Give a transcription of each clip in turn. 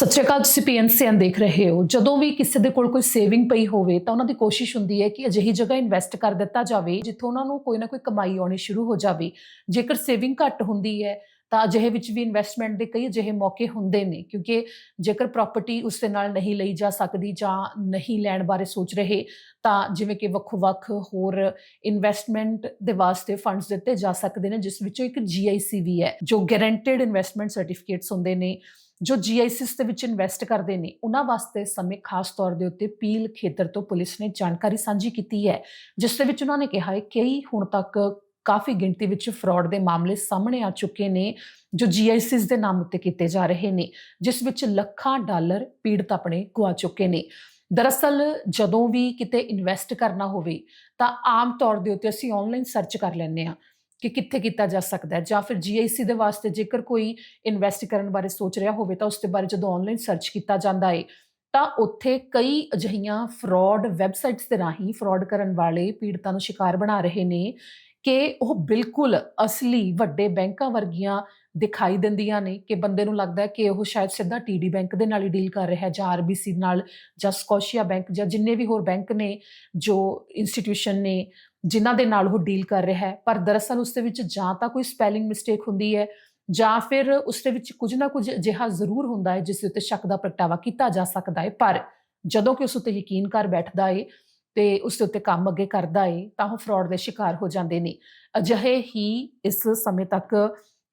ਸਤਿ ਸ਼੍ਰੀ ਅਕਾਲ, ਤੁਸੀਂ ਪੀਐਨਸੀਐਨ ਦੇਖ ਰਹੇ ਹੋ। ਜਦੋਂ ਵੀ ਕਿਸੇ ਦੇ ਕੋਲ ਕੋਈ ਸੇਵਿੰਗ ਪਈ ਹੋਵੇ, ਤਾਂ ਉਹਨਾਂ ਦੀ ਕੋਸ਼ਿਸ਼ ਹੁੰਦੀ ਹੈ ਕਿ ਅਜਿਹੀ ਜਗ੍ਹਾ ਇਨਵੈਸਟ ਕਰ ਦਿੱਤਾ ਜਾਵੇ, ਜਿੱਥੋਂ ਉਹਨਾਂ ਨੂੰ ਕੋਈ ਨਾ ਕੋਈ ਕਮਾਈ ਆਉਣੀ ਸ਼ੁਰੂ ਹੋ ਜਾਵੇ। ਜੇਕਰ ਸੇਵਿੰਗ ਘੱਟ ਹੁੰਦੀ ਹੈ, ਤਾਂ ਅਜਿਹੇ ਵਿੱਚ ਵੀ ਇਨਵੈਸਟਮੈਂਟ ਦੇ ਕਈ ਅਜਿਹੇ ਮੌਕੇ ਹੁੰਦੇ ਨੇ, ਕਿਉਂਕਿ ਜੇਕਰ ਪ੍ਰਾਪਰਟੀ ਉਸ ਦੇ ਨਾਲ ਨਹੀਂ ਲਈ ਜਾ ਸਕਦੀ ਜਾਂ ਨਹੀਂ ਲੈਣ ਬਾਰੇ ਸੋਚ ਰਹੇ, ਤਾਂ ਜਿਵੇਂ ਕਿ ਵੱਖ-ਵੱਖ ਹੋਰ ਇਨਵੈਸਟਮੈਂਟ ਦੇ ਵਾਸਤੇ ਫੰਡਸ ਦਿੱਤੇ ਜਾ ਸਕਦੇ ਨੇ, ਜਿਸ ਵਿੱਚੋਂ ਇੱਕ GIC ਵੀ ਹੈ, ਜੋ ਗਾਰੰਟੀਡ ਇਨਵੈਸਟਮੈਂਟ ਸਰਟੀਫਿਕੇਟਸ ਹੁੰਦੇ ਨੇ। ਜੋ GICs ਦੇ ਵਿੱਚ ਇਨਵੈਸਟ ਕਰਦੇ ਨੇ, ਉਹਨਾਂ ਵਾਸਤੇ ਸਮੇਂ ਖਾਸ ਤੌਰ ਦੇ ਉੱਤੇ ਪੀਲ ਖੇਤਰ ਤੋਂ ਪੁਲਿਸ ਨੇ ਜਾਣਕਾਰੀ ਸਾਂਝੀ ਕੀਤੀ ਹੈ, ਜਿਸ ਦੇ ਵਿੱਚ ਉਹਨਾਂ ਨੇ ਕਿਹਾ ਹੈ ਕਿ ਹੁਣ ਤੱਕ ਕਾਫੀ ਗਿਣਤੀ ਵਿੱਚ ਫਰਾਡ ਦੇ ਮਾਮਲੇ ਸਾਹਮਣੇ ਆ ਚੁੱਕੇ ਨੇ, ਜੋ GICs ਦੇ ਨਾਮ ਉੱਤੇ ਕੀਤੇ ਜਾ ਰਹੇ ਨੇ, ਜਿਸ ਵਿੱਚ ਲੱਖਾਂ ਡਾਲਰ ਪੀੜਤ ਆਪਣੇ ਗਵਾ ਚੁੱਕੇ ਨੇ। ਦਰਅਸਲ ਜਦੋਂ ਵੀ ਕਿਤੇ ਇਨਵੈਸਟ ਕਰਨਾ ਹੋਵੇ, ਤਾਂ ਆਮ ਤੌਰ ਦੇ ਉੱਤੇ ਅਸੀਂ ਆਨਲਾਈਨ ਸਰਚ ਕਰ ਲੈਂਦੇ ਆ ਕਿ ਕਿੱਥੇ ਕੀਤਾ ਜਾ ਸਕਦਾ ਹੈ, ਜਾਂ ਫਿਰ GIC ਦੇ ਵਾਸਤੇ ਜੇਕਰ ਕੋਈ ਇਨਵੈਸਟ ਕਰਨ ਬਾਰੇ ਸੋਚ ਰਿਹਾ ਹੋਵੇ ਤਾਂ ਉਸ ਦੇ ਬਾਰੇ ਜਦੋਂ ਆਨਲਾਈਨ ਸਰਚ ਕੀਤਾ ਜਾਂਦਾ ਹੈ ਤਾਂ ਉੱਥੇ ਕਈ ਅਜਿਹੀਆਂ ਫਰਾਡ ਵੈਬਸਾਈਟਸ ਦੇ ਰਾਹੀਂ ਫਰਾਡ ਕਰਨ ਵਾਲੇ ਪੀੜਤਾਂ ਨੂੰ ਸ਼ਿਕਾਰ ਬਣਾ ਰਹੇ ਨੇ ਕਿ ਉਹ ਬਿਲਕੁਲ ਅਸਲੀ ਵੱਡੇ ਬੈਂਕਾਂ ਵਰਗੀਆਂ ਦਿਖਾਈ ਦਿੰਦੀਆਂ ਨੇ, ਕਿ ਬੰਦੇ ਨੂੰ ਲੱਗਦਾ ਹੈ ਕਿ ਉਹ ਸ਼ਾਇਦ ਸਿੱਧਾ ਟੀਡੀ ਬੈਂਕ ਦੇ ਨਾਲ ਹੀ ਡੀਲ ਕਰ ਰਿਹਾ ਹੈ, ਜਾਂ ਆਰਬੀਸੀ ਨਾਲ, ਜਾਂ ਸਕੋਸ਼ੀਆ ਬੈਂਕ ਜਾਂ ਜਿੰਨੇ ਵੀ ਹੋਰ ਬੈਂਕ ਨੇ ਜੋ ਇੰਸਟੀਟਿਊਸ਼ਨ ਨੇ ਜਿਨ੍ਹਾਂ ਦੇ ਨਾਲ ਉਹ ਡੀਲ ਕਰ ਰਿਹਾ ਹੈ, ਪਰ ਦਰਅਸਲ ਉਸ ਦੇ ਵਿੱਚ ਜਾਂ ਤਾਂ ਕੋਈ ਸਪੈਲਿੰਗ ਮਿਸਟੇਕ ਹੁੰਦੀ ਹੈ, ਜਾਂ ਫਿਰ ਉਸ ਦੇ ਵਿੱਚ ਕੁਝ ਨਾ ਕੁਝ ਅਜਿਹਾ ਜ਼ਰੂਰ ਹੁੰਦਾ ਹੈ, ਜਿਸ ਦੇ ਉੱਤੇ ਸ਼ੱਕ ਦਾ ਪ੍ਰਗਟਾਵਾ ਕੀਤਾ ਜਾ ਸਕਦਾ ਹੈ। ਪਰ ਜਦੋਂ ਕਿ ਉਸ ਉੱਤੇ ਯਕੀਨ ਕਰ ਬੈਠਦਾ ਏ ਤੇ ਉਸ ਦੇ ਉੱਤੇ ਕੰਮ ਅੱਗੇ ਕਰਦਾ ਏ, ਤਾਂ ਉਹ ਫਰਾਡ ਦੇ ਸ਼ਿਕਾਰ ਹੋ ਜਾਂਦੇ ਨੇ। ਅਜਿਹੇ ਹੀ ਇਸ ਸਮੇਂ ਤੱਕ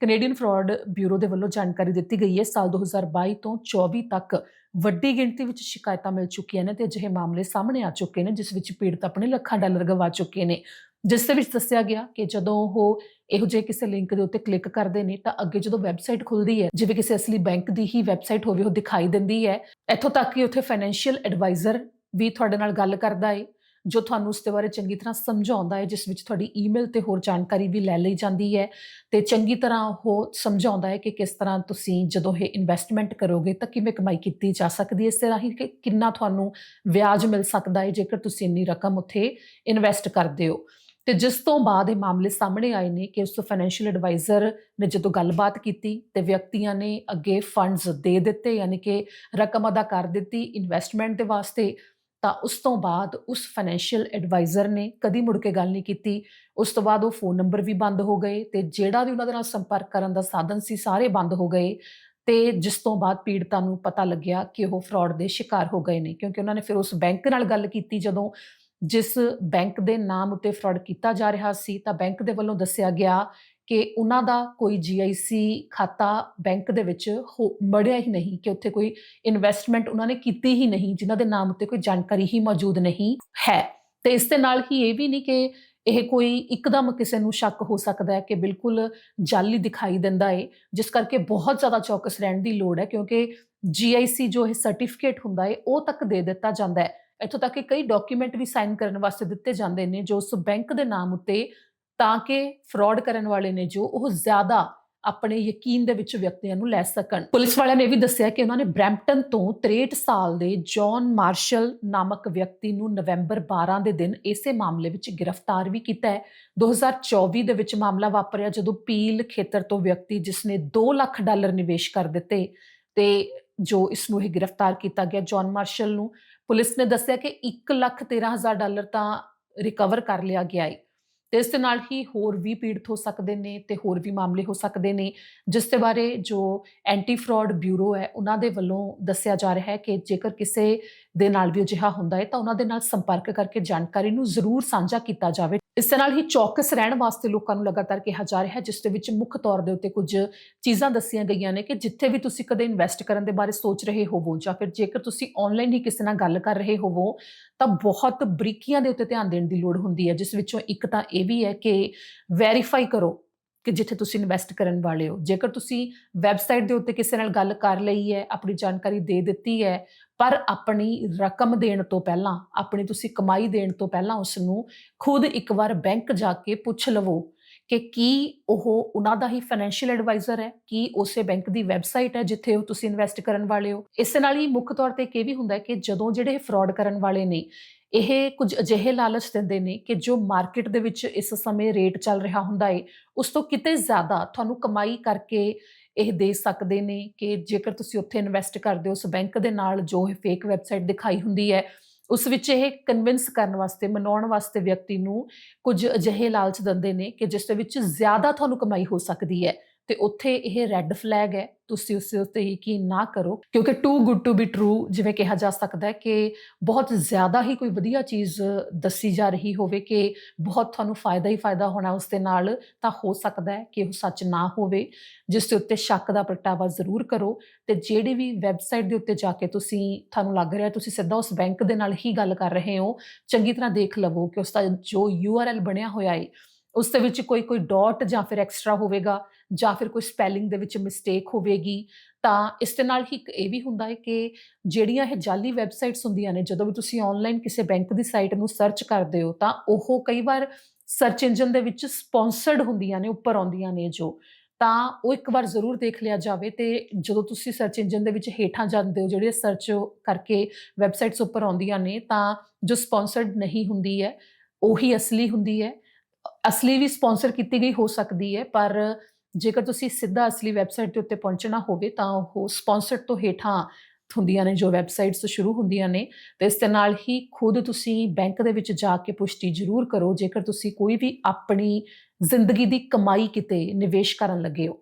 ਕੈਨੇਡੀਅਨ ਫਰਾਡ ਬਿਊਰੋ ਦੇ ਵੱਲੋਂ ਜਾਣਕਾਰੀ ਦਿੱਤੀ ਗਈ ਹੈ, ਸਾਲ 2022 ਤੋਂ 24 ਤੱਕ ਵੱਡੀ ਗਿਣਤੀ ਵਿੱਚ ਸ਼ਿਕਾਇਤਾਂ ਮਿਲ ਚੁੱਕੀਆਂ ਨੇ ਤੇ ਅਜਿਹੇ ਮਾਮਲੇ ਸਾਹਮਣੇ ਆ ਚੁੱਕੇ ਨੇ, ਜਿਸ ਵਿੱਚ ਪੀੜਤ ਆਪਣੇ ਲੱਖਾਂ ਡਾਲਰ ਗਵਾ ਚੁੱਕੇ ਨੇ। ਜਿਸ ਦੇ ਵਿੱਚ ਦੱਸਿਆ ਗਿਆ ਕਿ ਜਦੋਂ ਉਹ ਇਹੋ ਜਿਹੇ ਕਿਸੇ ਲਿੰਕ ਦੇ ਉੱਤੇ ਕਲਿੱਕ ਕਰਦੇ ਨੇ, ਤਾਂ ਅੱਗੇ ਜਦੋਂ ਵੈਬਸਾਈਟ ਖੁੱਲਦੀ ਹੈ, ਜਿਵੇਂ ਕਿਸੇ ਅਸਲੀ ਬੈਂਕ ਦੀ ਹੀ ਵੈਬਸਾਈਟ ਹੋਵੇ, ਉਹ ਦਿਖਾਈ ਦਿੰਦੀ ਹੈ। ਇੱਥੋਂ ਤੱਕ ਕਿ ਉੱਥੇ ਫਾਈਨੈਂਸ਼ੀਅਲ ਐਡਵਾਈਜ਼ਰ ਵੀ ਤੁਹਾਡੇ ਨਾਲ ਗੱਲ ਕਰਦਾ ਏ। ਜੋ ਤੁਹਾਨੂੰ ਉਸ ਦੇ ਬਾਰੇ ਚੰਗੀ ਤਰ੍ਹਾਂ ਸਮਝਾਉਂਦਾ ਹੈ, ਜਿਸ ਵਿੱਚ ਤੁਹਾਡੀ ਈਮੇਲ ਤੇ ਹੋਰ ਜਾਣਕਾਰੀ ਵੀ ਲੈ ਲਈ ਜਾਂਦੀ ਹੈ ਤੇ ਚੰਗੀ ਤਰ੍ਹਾਂ ਉਹ ਸਮਝਾਉਂਦਾ ਹੈ ਕਿ ਕਿਸ ਤਰ੍ਹਾਂ ਤੁਸੀਂ ਜਦੋਂ ਇਹ ਇਨਵੈਸਟਮੈਂਟ ਕਰੋਗੇ ਤਾਂ ਕਿਵੇਂ ਕਮਾਈ ਕੀਤੀ ਜਾ ਸਕਦੀ ਹੈ, ਇਸ ਤਰ੍ਹਾਂ ਹੀ ਕਿ ਕਿੰਨਾ ਤੁਹਾਨੂੰ ਵਿਆਜ ਮਿਲ ਸਕਦਾ ਹੈ, ਜੇਕਰ ਤੁਸੀਂ ਇੰਨੀ ਰਕਮ ਉੱਥੇ ਇਨਵੈਸਟ ਕਰਦੇ ਹੋ। ਤੇ ਜਿਸ ਤੋਂ ਬਾਅਦ ਇਹ ਮਾਮਲੇ ਸਾਹਮਣੇ ਆਏ ਨੇ ਕਿ ਉਸ ਤੋਂ ਫਾਈਨੈਂਸ਼ੀਅਲ ਐਡਵਾਈਜ਼ਰ ਨੇ ਜਦੋਂ ਗੱਲਬਾਤ ਕੀਤੀ ਤੇ ਵਿਅਕਤੀਆਂ ਨੇ ਅੱਗੇ ਫੰਡਸ ਦੇ ਦਿੱਤੇ, ਯਾਨੀ ਕਿ ਰਕਮ ਅਦਾ ਕਰ ਦਿੱਤੀ ਇਨਵੈਸਟਮੈਂਟ ਦੇ ਵਾਸਤੇ ਤਾਂ ਉਸ ਤੋਂ ਬਾਅਦ ਉਸ ਫਾਈਨੈਂਸ਼ੀਅਲ ਐਡਵਾਈਜ਼ਰ ਨੇ ਕਦੀ ਮੁੜ ਕੇ ਗੱਲ ਨਹੀਂ ਕੀਤੀ। ਉਸ ਤੋਂ ਬਾਅਦ ਉਹ ਫੋਨ ਨੰਬਰ ਵੀ ਬੰਦ ਹੋ ਗਏ ਤੇ ਜਿਹੜਾ ਵੀ ਉਹਨਾਂ ਦੇ ਨਾਲ ਸੰਪਰਕ ਕਰਨ ਦਾ ਸਾਧਨ ਸੀ, ਸਾਰੇ ਬੰਦ ਹੋ ਗਏ ਤੇ ਜਿਸ ਤੋਂ ਬਾਅਦ ਪੀੜਤਾਂ ਨੂੰ ਪਤਾ ਲੱਗਿਆ ਕਿ ਉਹ ਫਰਾਡ ਦੇ ਸ਼ਿਕਾਰ ਹੋ ਗਏ ਨੇ, ਕਿਉਂਕਿ ਉਹਨਾਂ ਨੇ ਫਿਰ ਉਸ ਬੈਂਕ ਨਾਲ ਗੱਲ ਕੀਤੀ ਜਦੋਂ ਜਿਸ ਬੈਂਕ ਦੇ ਨਾਮ ਉੱਤੇ ਫਰਾਡ ਕੀਤਾ ਜਾ ਰਿਹਾ ਸੀ ਤਾਂ ਬੈਂਕ ਦੇ ਵੱਲੋਂ ਦੱਸਿਆ ਗਿਆ ਕਿ ਉਹਨਾਂ ਦਾ ਕੋਈ GIC ਖਾਤਾ ਬੈਂਕ ਦੇ ਵਿੱਚ ਮੜਿਆ ਹੀ ਨਹੀਂ, ਕਿ ਉੱਥੇ ਕੋਈ ਇਨਵੈਸਟਮੈਂਟ ਉਹਨਾਂ ਨੇ ਕੀਤੀ ਹੀ ਨਹੀਂ, ਜਿਨ੍ਹਾਂ ਦੇ ਨਾਮ ਉੱਤੇ ਕੋਈ ਜਾਣਕਾਰੀ ਹੀ ਮੌਜੂਦ ਨਹੀਂ ਹੈ। ਤੇ ਇਸ ਦੇ ਨਾਲ ਹੀ ਇਹ ਵੀ ਨਹੀਂ ਕਿ ਇਹ ਕੋਈ ਇੱਕਦਮ ਕਿਸੇ ਨੂੰ ਸ਼ੱਕ ਹੋ ਸਕਦਾ ਹੈ ਕਿ ਬਿਲਕੁਲ ਜਾਲੀ ਦਿਖਾਈ ਦਿੰਦਾ ਹੈ ਜਿਸ ਕਰਕੇ ਬਹੁਤ ਜ਼ਿਆਦਾ ਚੌਕਸ ਰਹਿਣ ਦੀ ਲੋੜ ਹੈ, ਕਿਉਂਕਿ GIC ਜੋ ਇਹ ਸਰਟੀਫਿਕੇਟ ਹੁੰਦਾ ਹੈ ਉਹ ਤੱਕ ਦੇ ਦਿੱਤਾ ਜਾਂਦਾ ਹੈ। ਇੱਥੋਂ ਤੱਕ ਕਿ ਕਈ ਡਾਕੂਮੈਂਟ ਵੀ ਸਾਈਨ ਕਰਨ ਵਾਸਤੇ ਦਿੱਤੇ ਜਾਂਦੇ ਨੇ, ਜੋ ਉਸ ਬੈਂਕ ਦੇ ਨਾਮ ਉੱਤੇ ਤਾਂ ਕਿ ਫਰਾਡ ਕਰਨ ਵਾਲੇ ਨੇ ਜੋ ਉਹ ਜ਼ਿਆਦਾ ਆਪਣੇ ਯਕੀਨ ਦੇ ਵਿੱਚ ਵਿਅਕਤੀਆਂ ਨੂੰ ਲੈ ਸਕਣ। ਪੁਲਿਸ ਵਾਲਿਆਂ ਨੇ ਵੀ ਦੱਸਿਆ ਕਿ ਉਹਨਾਂ ਨੇ ਬ੍ਰੈਂਪਟਨ ਤੋਂ 63 ਸਾਲ ਦੇ ਜੌਨ ਮਾਰਸ਼ਲ ਨਾਮਕ ਵਿਅਕਤੀ ਨੂੰ ਨਵੰਬਰ 12 ਦੇ ਦਿਨ ਇਸੇ ਮਾਮਲੇ ਵਿੱਚ ਗ੍ਰਿਫਤਾਰ ਵੀ ਕੀਤਾ ਹੈ। 2024 ਦੇ ਵਿੱਚ ਮਾਮਲਾ ਵਾਪਰਿਆ ਜਦੋਂ ਪੀਲ ਖੇਤਰ ਤੋਂ ਵਿਅਕਤੀ ਜਿਸ ਨੇ 2 ਲੱਖ ਡਾਲਰ ਨਿਵੇਸ਼ ਕਰ ਦਿੱਤੇ ਤੇ ਜੋ ਇਸ ਨੂੰ ਇਹ ਗ੍ਰਿਫਤਾਰ ਕੀਤਾ ਗਿਆ ਜੌਨ ਮਾਰਸ਼ਲ ਨੂੰ, ਪੁਲਿਸ ਨੇ ਦੱਸਿਆ ਕਿ 1 ਲੱਖ 13000 ਡਾਲਰ ਤਾਂ ਰਿਕਵਰ ਕਰ ਲਿਆ ਗਿਆ ਹੈ। ਤੇ ਇਸ ਦੇ ਨਾਲ ਹੀ ਹੋਰ ਵੀ ਪੀੜਤ ਹੋ ਸਕਦੇ ਨੇ ਤੇ ਹੋਰ ਵੀ ਮਾਮਲੇ ਹੋ ਸਕਦੇ ਨੇ। ਜਿਸ ਦੇ ਬਾਰੇ ਜੋ ਐਂਟੀ ਫਰਾਡ ਬਿਊਰੋ ਹੈ, ਉਹਨਾਂ ਦੇ ਵੱਲੋਂ ਦੱਸਿਆ ਜਾ ਰਿਹਾ ਹੈ ਕਿ ਜੇਕਰ ਕਿਸੇ ਦੇ ਨਾਲ ਵੀ ਅਜਿਹਾ ਹੁੰਦਾ ਹੈ, ਤਾਂ ਉਹਨਾਂ ਦੇ ਨਾਲ ਸੰਪਰਕ ਕਰਕੇ ਜਾਣਕਾਰੀ ਨੂੰ ਜ਼ਰੂਰ ਸਾਂਝਾ ਕੀਤਾ ਜਾਵੇ। ਇਸ ਦੇ ਨਾਲ ਹੀ ਚੌਕਸ ਰਹਿਣ ਵਾਸਤੇ ਲੋਕਾਂ ਨੂੰ ਲਗਾਤਾਰ ਕਿਹਾ ਜਾ ਰਿਹਾ ਹੈ, ਜਿਸ ਦੇ ਵਿੱਚ ਮੁੱਖ ਤੌਰ ਦੇ ਉੱਤੇ ਕੁਝ ਚੀਜ਼ਾਂ ਦੱਸੀਆਂ ਗਈਆਂ ਨੇ ਕਿ ਜਿੱਥੇ ਵੀ ਤੁਸੀਂ ਕਦੇ ਇਨਵੈਸਟ ਕਰਨ ਦੇ ਬਾਰੇ ਸੋਚ ਰਹੇ ਹੋਵੋ ਜਾਂ ਫਿਰ ਜੇਕਰ ਤੁਸੀਂ ਆਨਲਾਈਨ ਹੀ ਕਿਸੇ ਨਾਲ ਗੱਲ ਕਰ ਰਹੇ ਹੋਵੋ, ਤਾਂ ਬਹੁਤ ਬਰੀਕੀਆਂ ਦੇ ਉੱਤੇ ਧਿਆਨ ਦੇਣ ਦੀ ਲੋੜ ਹੁੰਦੀ ਹੈ, ਜਿਸ ਵਿੱਚੋਂ ਇੱਕ ਤਾਂ ਇਹ ਵੀ ਹੈ ਕਿ ਵੈਰੀਫਾਈ ਕਰੋ ਕਿ ਜਿੱਥੇ ਤੁਸੀਂ ਇਨਵੈਸਟ ਕਰਨ ਵਾਲੇ ਹੋ। ਜੇਕਰ ਤੁਸੀਂ ਵੈਬਸਾਈਟ ਦੇ ਉੱਤੇ ਕਿਸੇ ਨਾਲ ਗੱਲ ਕਰ ਲਈ ਹੈ, ਆਪਣੀ ਜਾਣਕਾਰੀ ਦੇ ਦਿੱਤੀ ਹੈ, ਪਰ ਆਪਣੀ ਰਕਮ ਦੇਣ ਤੋਂ ਪਹਿਲਾਂ, ਆਪਣੀ ਤੁਸੀਂ ਕਮਾਈ ਦੇਣ ਤੋਂ ਪਹਿਲਾਂ ਉਸ ਨੂੰ ਖੁਦ ਇੱਕ ਵਾਰ ਬੈਂਕ ਜਾ ਕੇ ਪੁੱਛ ਲਵੋ ਕਿ ਕੀ ਉਹ ਉਹਨਾਂ ਦਾ ਹੀ ਫਾਈਨੈਂਸ਼ੀਅਲ ਐਡਵਾਈਜ਼ਰ ਹੈ, ਕੀ ਉਸੇ ਬੈਂਕ ਦੀ ਵੈਬਸਾਈਟ ਹੈ ਜਿੱਥੇ ਉਹ ਤੁਸੀਂ ਇਨਵੈਸਟ ਕਰਨ ਵਾਲੇ ਹੋ। ਇਸ ਨਾਲ ਹੀ ਮੁੱਖ ਤੌਰ ਤੇ ਇਹ ਵੀ ਹੁੰਦਾ ਹੈ ਕਿ ਜਦੋਂ ਜਿਹੜੇ ਫਰਾਡ ਕਰਨ ਵਾਲੇ ਨੇ ਇਹ ਕੁਝ ਅਜਿਹੇ ਲਾਲਚ ਦਿੰਦੇ ਨੇ ਕਿ ਜੋ ਮਾਰਕੀਟ ਦੇ ਵਿੱਚ ਇਸ ਸਮੇਂ ਰੇਟ ਚੱਲ ਰਿਹਾ ਹੁੰਦਾ ਹੈ ਉਸ ਤੋਂ ਕਿਤੇ ਜ਼ਿਆਦਾ ਤੁਹਾਨੂੰ ਕਮਾਈ ਕਰਕੇ ਇਹ ਦੇ ਸਕਦੇ ਨੇ ਕਿ ਜੇਕਰ ਤੁਸੀਂ ਉੱਥੇ ਇਨਵੈਸਟ ਕਰਦੇ ਹੋ, ਉਸ ਬੈਂਕ ਦੇ ਨਾਲ ਜੋ ਇਹ ਫੇਕ ਵੈਬਸਾਈਟ ਦਿਖਾਈ ਹੁੰਦੀ ਹੈ, ਉਸ ਵਿੱਚ ਇਹ ਕਨਵਿੰਸ ਕਰਨ ਵਾਸਤੇ, ਮਨਾਉਣ ਵਾਸਤੇ ਵਿਅਕਤੀ ਨੂੰ ਕੁਝ ਅਜਿਹੇ ਲਾਲਚ ਦਿੰਦੇ ਨੇ ਕਿ ਜਿਸ ਦੇ ਵਿੱਚ ਜ਼ਿਆਦਾ ਤੁਹਾਨੂੰ ਕਮਾਈ ਹੋ ਸਕਦੀ ਹੈ। ਤੇ ਉੱਥੇ ਇਹ ਰੈੱਡ ਫਲੈਗ ਹੈ। ਤੁਸੀਂ ਉਸ ਦੇ ਉੱਤੇ ਯਕੀਨ ਨਾ ਕਰੋ, ਕਿਉਂਕਿ too good to be true ਜਿਵੇਂ ਕਿਹਾ ਜਾ ਸਕਦਾ ਹੈ ਕਿ ਬਹੁਤ ਜ਼ਿਆਦਾ ਹੀ ਕੋਈ ਵਧੀਆ ਚੀਜ਼ ਦੱਸੀ ਜਾ ਰਹੀ ਹੋਵੇ ਕਿ ਬਹੁਤ ਤੁਹਾਨੂੰ ਫਾਇਦਾ ਹੀ ਫਾਇਦਾ ਹੋਣਾ ਉਸ ਦੇ ਨਾਲ, ਤਾਂ ਹੋ ਸਕਦਾ ਹੈ ਕਿ ਉਹ ਸੱਚ ਨਾ ਹੋਵੇ। ਜਿਸ ਦੇ ਉੱਤੇ ਸ਼ੱਕ ਦਾ ਪ੍ਰਗਟਾਵਾ ਜ਼ਰੂਰ ਕਰੋ ਤੇ ਜਿਹੜੀ ਵੀ ਵੈਬਸਾਈਟ ਦੇ ਉੱਤੇ ਜਾ ਕੇ ਤੁਸੀਂ ਤੁਹਾਨੂੰ ਲੱਗ ਰਿਹਾ, ਤੁਸੀਂ ਸਿੱਧਾ ਉਸ ਬੈਂਕ ਦੇ ਨਾਲ ਹੀ ਗੱਲ ਕਰ ਰਹੇ ਹੋ, ਚੰਗੀ ਤਰ੍ਹਾਂ ਦੇਖ ਲਵੋ ਕਿ ਉਸ ਦਾ ਜੋ URL ਬਣਿਆ ਹੋਇਆ ਹੈ ਉਸ ਦੇ ਵਿੱਚ ਕੋਈ ਕੋਈ ਡਾਟ ਜਾਂ ਫਿਰ ਐਕਸਟਰਾ ਹੋਵੇਗਾ ਜਾਂ ਫਿਰ ਕੋਈ ਸਪੈਲਿੰਗ ਦੇ ਵਿੱਚ ਮਿਸਟੇਕ ਹੋਵੇਗੀ, ਤਾਂ ਇਸ ਦੇ ਨਾਲ ਹੀ ਇੱਕ ਇਹ ਵੀ ਹੁੰਦਾ ਹੈ ਕਿ ਜਿਹੜੀਆਂ ਇਹ ਜਾਲੀ ਵੈਬਸਾਈਟਸ ਹੁੰਦੀਆਂ ਨੇ, ਜਦੋਂ ਵੀ ਤੁਸੀਂ ਆਨਲਾਈਨ ਕਿਸੇ ਬੈਂਕ ਦੀ ਸਾਈਟ ਨੂੰ ਸਰਚ ਕਰਦੇ ਹੋ, ਤਾਂ ਉਹ ਕਈ ਵਾਰ ਸਰਚ ਇੰਜਨ ਦੇ ਵਿੱਚ ਸਪਾਂਸਰਡ ਹੁੰਦੀਆਂ ਨੇ, ਉੱਪਰ ਆਉਂਦੀਆਂ ਨੇ ਜੋ, ਤਾਂ ਉਹ ਇੱਕ ਵਾਰ ਜ਼ਰੂਰ ਦੇਖ ਲਿਆ ਜਾਵੇ ਤੇ ਜਦੋਂ ਤੁਸੀਂ ਸਰਚ ਇੰਜਨ ਦੇ ਵਿੱਚ ਹੇਠਾਂ ਜਾਂਦੇ ਹੋ ਜਿਹੜੇ ਸਰਚ ਕਰਕੇ ਵੈਬਸਾਈਟਸ ਉੱਪਰ ਆਉਂਦੀਆਂ ਨੇ, ਤਾਂ ਜੋ ਸਪਾਂਸਰਡ ਨਹੀਂ ਹੁੰਦੀ ਹੈ, ਉਹੀ ਅਸਲੀ ਹੁੰਦੀ ਹੈ। ਅਸਲੀ ਵੀ ਸਪਾਂਸਰ ਕੀਤੀ ਗਈ ਹੋ ਸਕਦੀ ਹੈ, ਪਰ ਜੇਕਰ ਤੁਸੀਂ ਸਿੱਧਾ ਅਸਲੀ ਵੈਬਸਾਈਟ ਦੇ ਉੱਤੇ ਪਹੁੰਚਣਾ ਹੋਵੇ ਤਾਂ ਉਹ ਸਪਾਂਸਰਡ ਤੋਂ ਹੇਠਾਂ ਹੁੰਦੀਆਂ ਨੇ, ਜੋ ਵੈਬਸਾਈਟਸ ਸ਼ੁਰੂ ਹੁੰਦੀਆਂ ਨੇ। ਤੇ ਇਸ ਦੇ ਨਾਲ ਹੀ ਖੁਦ ਤੁਸੀਂ ਬੈਂਕ ਦੇ ਵਿੱਚ ਜਾ ਕੇ ਪੁਸ਼ਟੀ ਜ਼ਰੂਰ ਕਰੋ, ਜੇਕਰ ਤੁਸੀਂ ਕੋਈ ਵੀ ਆਪਣੀ ਜ਼ਿੰਦਗੀ ਦੀ ਕਮਾਈ ਕਿਤੇ ਨਿਵੇਸ਼ ਕਰਨ ਲੱਗੇ ਹੋ।